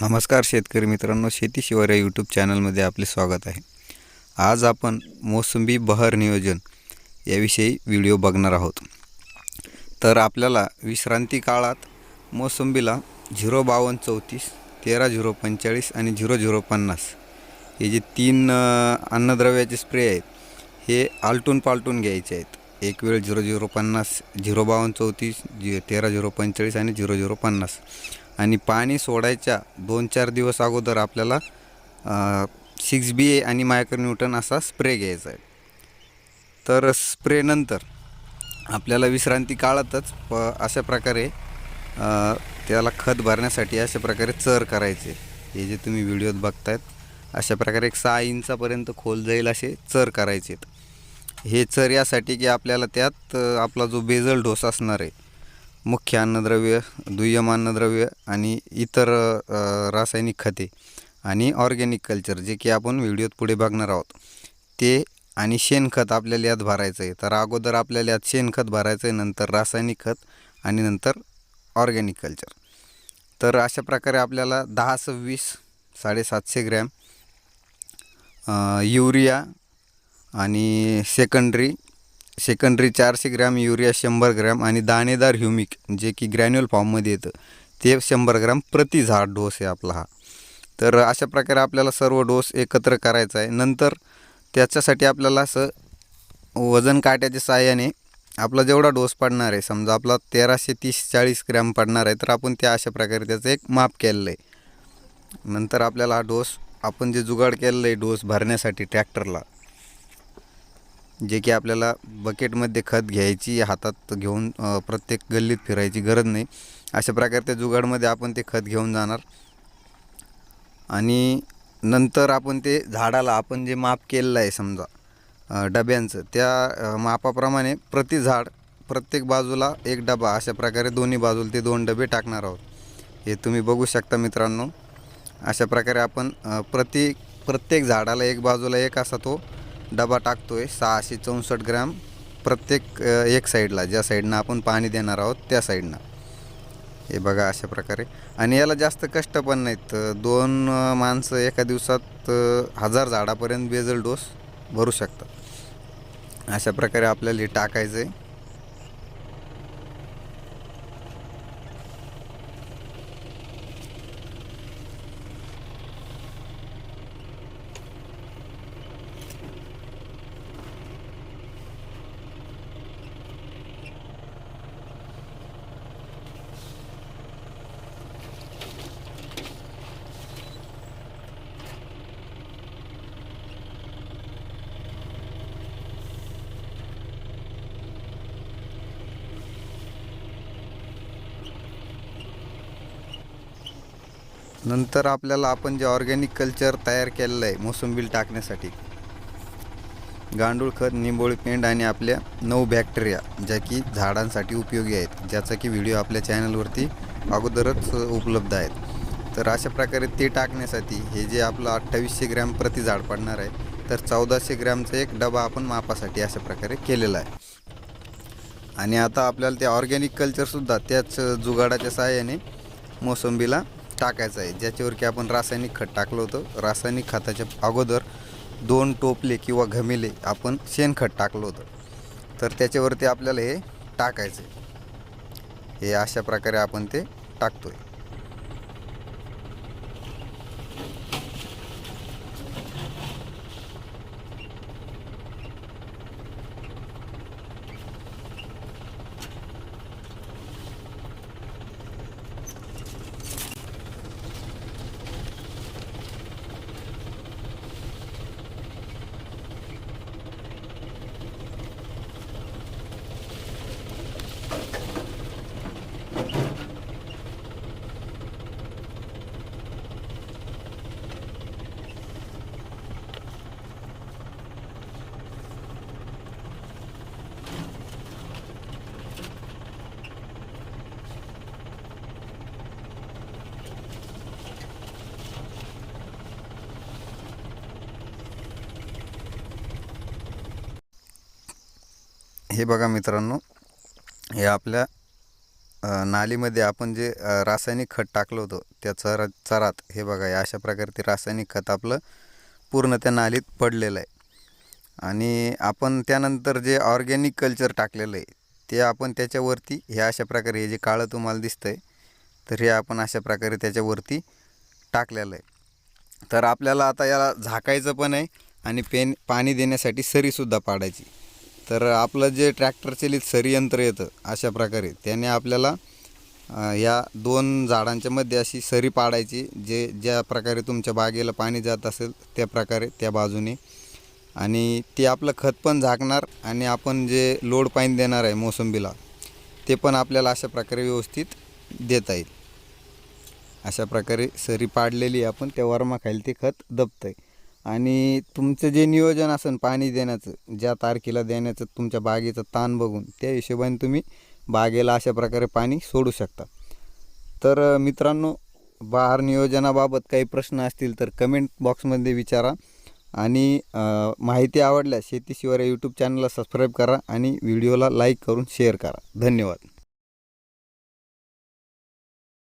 नमस्कार शेतकरी मित्रांनो शेती शिवार या यूट्यूब चॅनलमध्ये आपले स्वागत आहे. आज आपण मोसंबी बहर नियोजन याविषयी व्हिडिओ बघणार आहोत. तर आपल्याला विश्रांती काळात मोसंबीला झिरो बावन्न चौतीस तेरा झिरो पंचेचाळीस आणि झिरो झिरो पन्नास हे जे तीन अन्नद्रव्याचे स्प्रे आहेत हे आलटून पालटून घ्यायचे आहेत. एक वेळ झिरो झिरो पन्नास झिरो बावन्न चौतीस झि तेरा झिरो पंचेचाळीस आणि झिरो झिरो पन्नास. आणि पाणी सोडायच्या दोन चार दिवस अगोदर आपल्याला सिक्स बी ए आणि मायक्रोन्यूटन असा स्प्रे घ्यायचा आहे. तर स्प्रेनंतर आपल्याला विश्रांती काळातच प अशा प्रकारे त्याला खत भरण्यासाठी अशा प्रकारे चर करायचे. हे जे तुम्ही व्हिडिओत बघतायत अशा प्रकारे एक सहा इंचापर्यंत खोल जाईल असे चर करायचे हे चर यासाठी की आपल्याला त्यात आपला जो बेजल डोस असणार आहे मुख्य अन्नद्रव्य दुय्यम अन्नद्रव्य आणि इतर रासायनिक खते आणि ऑर्गॅनिक कल्चर जे की आपण व्हिडिओत पुढे बघणार आहोत. ते आणि शेणखत आपल्याला यात भरायचं आहे. तर अगोदर आपल्याला यात शेणखत भरायचं आहे नंतर रासायनिक खत आणि नंतर ऑर्गॅनिक कल्चर. तर अशा प्रकारे आपल्याला दहा सव्वीस साडेसातशे ग्रॅम युरिया आणि सेकंडरी सेकंडरी चारशे ग्रॅम युरिया शंभर ग्रॅम आणि दाणेदार ह्युमिक जे की ग्रॅन्युअल फॉर्ममध्ये येतं ते शंभर ग्रॅम प्रति झाड डोस आहे आपला हा. तर अशा प्रकारे आपल्याला सर्व डोस एकत्र करायचा आहे. नंतर त्याच्यासाठी आपल्याला असं वजन काट्याच्या साहाय्याने आपला जेवढा डोस पडणार आहे समजा आपला तेराशे तीस चाळीस ग्रॅम पडणार आहे तर आपण त्या अशा प्रकारे त्याचं एक माप केलेलं आहे. नंतर आपल्याला हा डोस आपण जे जुगाड केलेलं आहे डोस भरण्यासाठी ट्रॅक्टरला जे की आपल्याला बकेटमध्ये खत घ्यायची हातात घेऊन प्रत्येक गल्लीत फिरायची गरज नाही. अशा प्रकारे त्या जुगाडमध्ये आपण ते खत घेऊन जाणार. आणि नंतर आपण ते झाडाला आपण जे माप केलेलं आहे समजा डब्यांचं त्या मापाप्रमाणे प्रति झाड प्रत्येक बाजूला एक डबा अशा प्रकारे दोन्ही बाजूला ते दोन डबे टाकणार आहोत. हे तुम्ही बघू शकता मित्रांनो. अशा प्रकारे आपण प्रति प्रत्येक झाडाला एक बाजूला एक असा तो डबा टाकतो आहे सहाशे चौसष्ट ग्रॅम. प्रत्येक एक साईडला ज्या साईडनं आपण पाणी देणार आहोत त्या साईडनं. हे बघा अशा प्रकारे. आणि याला जास्त कष्ट पण नाहीत. दोन माणसं एका दिवसात हजार झाडापर्यंत बेजल डोस भरू शकतात. अशा प्रकारे आपल्याला हे टाकायचं आहे नंतर आपल्याला आपण जे ऑर्गॅनिक कल्चर तयार केलेलं आहे मोसंबील टाकण्यासाठी. गांडूळ खत निंबोळी पेंड आणि आपल्या नऊ बॅक्टेरिया ज्या की झाडांसाठी उपयोगी आहेत ज्याचा की व्हिडिओ आपल्या चॅनलवरती अगोदरच उपलब्ध आहेत. तर अशा प्रकारे ते टाकण्यासाठी हे जे आपलं अठ्ठावीसशे ग्रॅम प्रति झाड पडणार आहे तर चौदाशे ग्रॅमचा एक डबा आपण मापासाठी अशा प्रकारे केलेला आहे. आणि आता आपल्याला ते ऑर्गॅनिक कल्चरसुद्धा त्याच जुगाडाच्या सहाय्याने मोसंबीला टाकायचं आहे. ज्याच्यावर की आपण रासायनिक खत टाकलं होतं. रासायनिक खताच्या अगोदर दोन टोपले किंवा घमेले आपण शेणखत टाकलं होतं. तर त्याच्यावरती आपल्याला हे टाकायचं आहे. हे अशा प्रकारे आपण ते टाकतो आहे हे बघा मित्रांनो हे आपल्या नालीमध्ये आपण जे रासायनिक खत टाकलं होतं त्या चरा चरात हे बघा हे अशा प्रकारे ते रासायनिक खत आपलं पूर्ण त्या नालीत पडलेलं आहे. आणि आपण त्यानंतर जे ऑर्गॅनिक कल्चर टाकलेलं आहे ते आपण त्याच्यावरती हे अशा प्रकारे हे जे काळं तुम्हाला दिसतं आहे तर हे आपण अशा प्रकारे त्याच्यावरती टाकलेलं आहे. तर आपल्याला आता याला झाकायचं पण आहे आणि पेन पाणी देण्यासाठी सरीसुद्धा पाडायची. तर आपलं जे ट्रॅक्टर चलित सरीयंत्र येतं अशा प्रकारे त्याने आपल्याला या दोन झाडांच्या मध्ये अशी सरी पाडायची जे ज्या प्रकारे तुमच्या बागेला पाणी जात असेल त्या प्रकारे त्या बाजूने. आणि ते आपलं खत पण झाकणार आणि आपण जे लोड पाणी देणार आहे मोसंबीला ते पण आपल्याला अशा प्रकारे व्यवस्थित देता येईल. अशा प्रकारे सरी पाडलेली आपण त्या वरमाखाली ते खत दबतं आहे आणि तुमचं जे नियोजन असेल पाणी देण्याचं ज्या तारखेला देण्याचं तुमच्या बागेचं ताण बघून त्या हिशोबाने तुम्ही बागेला अशा प्रकारे पाणी सोडू शकता. तर मित्रांनो बहार नियोजनाबाबत काही प्रश्न असतील तर कमेंट बॉक्समध्ये विचारा आणि माहिती आवडल्यास शेतीशिवाय यूट्यूब चॅनलला सबस्क्राईब करा आणि व्हिडिओला लाईक करून शेअर करा. धन्यवाद.